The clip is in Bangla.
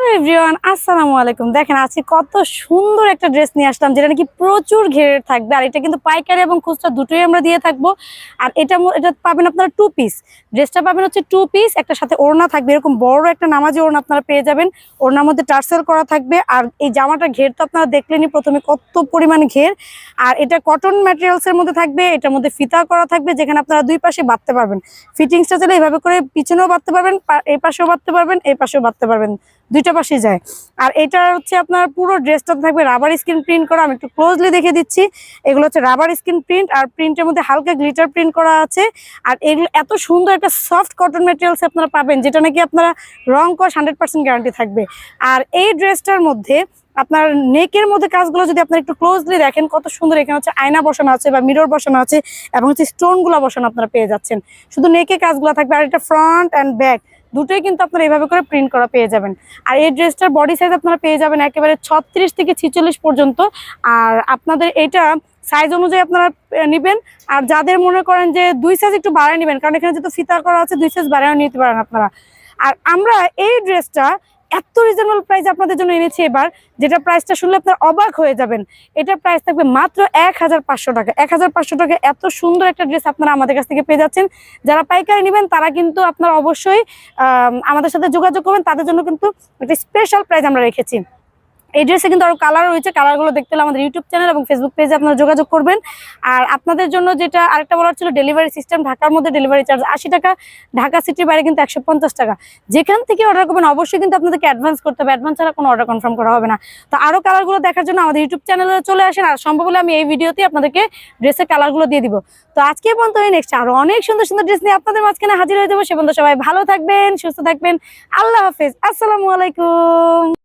হ্যালো এভরিওয়ান আসসালামু আলাইকুম দেখেন, আজকে কত সুন্দর একটা ড্রেস নিয়ে আসলাম, যেটা নাকি প্রচুর ঘেরের থাকবে, আর এটা কিন্তু পাইকারি এবং খুচরা দুটোই আমরা দিয়ে থাকব। আর এটা এটা পাবেন আপনারা টু পিস ড্রেসটা পাবেন হচ্ছে টু পিস একটা সাথে ওড়না থাকবে, এরকম বড় একটা নামাজি ওড়না আপনারা পেয়ে যাবেন। ওড়নার মধ্যে টার্সেল করা থাকবে, আর এই জামাটা ঘের তো আপনারা দেখলেনই প্রথমে কত পরিমাণ ঘের। আর এটা কটন ম্যাটেরিয়ালসের মধ্যে থাকবে, এটার মধ্যে ফিতা করা থাকবে, যেখানে আপনারা দুই পাশে বাঁধতে পারবেন। ফিটিংসটা চাইলে এইভাবে করে পিছনেও বাঁধতে পারবেন এই পাশেও বাঁধতে পারবেন, এই পাশেও বাঁধতে পারবেন। দুইটা পাশে যায়। আর এটা হচ্ছে আপনার পুরো ড্রেসটা থাকবে রাবার স্ক্রিন প্রিন্ট করা। আমি একটু ক্লোজলি দেখে দিচ্ছি। এগুলো হচ্ছে রাবার স্ক্রিন প্রিন্ট আর প্রিন্টের মধ্যে হালকা গ্লিটার প্রিন্ট করা আছে। আর এগুলো এত সুন্দর একটা সফট কটন মেটেরিয়ালস আপনারা পাবেন, যেটা নাকি আপনারা রং কস হান্ড্রেড পার্সেন্ট গ্যারান্টি থাকবে। আর এই ড্রেসটার মধ্যে আপনার নেকের মধ্যে কাজগুলো যদি আপনারা একটু ক্লোজলি দেখেন, কত সুন্দর এখানে হচ্ছে আয়না বসানো আছে বা মিরর বসানো আছে এবং হচ্ছে স্টোনগুলো বসানো আপনারা পেয়ে যাচ্ছেন। শুধু নেকে কাজগুলো থাকবে আর এটা ফ্রন্ট অ্যান্ড ব্যাক দুটোই কিন্তু আপনারা এইভাবে করে প্রিন্ট করা পেয়ে যাবেন। আর এই ড্রেসটার বডি সাইজ আপনারা পেয়ে যাবেন একেবারে ছত্রিশ থেকে ছিচল্লিশ পর্যন্ত। আর আপনাদের এটা সাইজ অনুযায়ী আপনারা নেবেন। আর যাদের মনে করেন যে দুই সাইজ একটু বাড়ায় নেবেন, কারণ এখানে যেহেতু ফিতা করা আছে, দুই সাইজ বাড়ায় নিতে পারেন আপনারা। আর আমরা এই ড্রেসটা এত রিজনেবল প্রাইস আপনাদের জন্য এনেছি এবার যেটা প্রাইসটা শুনলে আপনার অবাক হয়ে যাবেন। এটা প্রাইস থাকবে মাত্র এক হাজার পাঁচশো টাকা। এক হাজার পাঁচশো টাকা এত সুন্দর একটা ড্রেস আপনারা আমাদের কাছ থেকে পেয়ে যাচ্ছেন। যারা পাইকারি নেবেন তারা কিন্তু আপনারা অবশ্যই আম, আমাদের সাথে যোগাযোগ করবেন। তাদের জন্য কিন্তু একটা স্পেশাল প্রাইস আমরা রেখেছি। এই ড্রেসে কিন্তু আরও কালার রয়েছে। কালারগুলো দেখতে হলে আমাদের ইউটিউব চ্যানেল এবং ফেসবুক পেজে আপনারা যোগাযোগ করবেন। আর আপনাদের জন্য যেটা আরেকটা বলার ছিল ডেলিভারি সিস্টেম ঢাকার মধ্যে ডেলিভারি চার্জ আশি টাকা, ঢাকা সিটির বাইরে কিন্তু একশো পঞ্চাশ টাকা। যেখান থেকে অর্ডার করবেন, অবশ্যই কিন্তু আপনাদেরকে অ্যাডভান্স করতে হবে। অ্যাডভান্স ছাড়া কোনো অর্ডার কনফার্ম করা হবে না। তো আরও কালারগুলো দেখার জন্য আমাদের ইউটিউব চ্যানেলে চলে আসেন। আর সম্ভব হলে আমি এই ভিডিওতে আপনাদেরকে ড্রেসের কালারগুলো দিয়ে দিব। তো আজকে পর্যন্ত নেক্সট আরও অনেক সুন্দর সুন্দর ড্রেস নিয়ে আপনাদের মাঝখানে হাজির হয়ে যাব। সে পর্যন্ত সবাই ভালো থাকবেন, সুস্থ থাকবেন। আল্লাহ হাফেজ। আসসালামু আলাইকুম।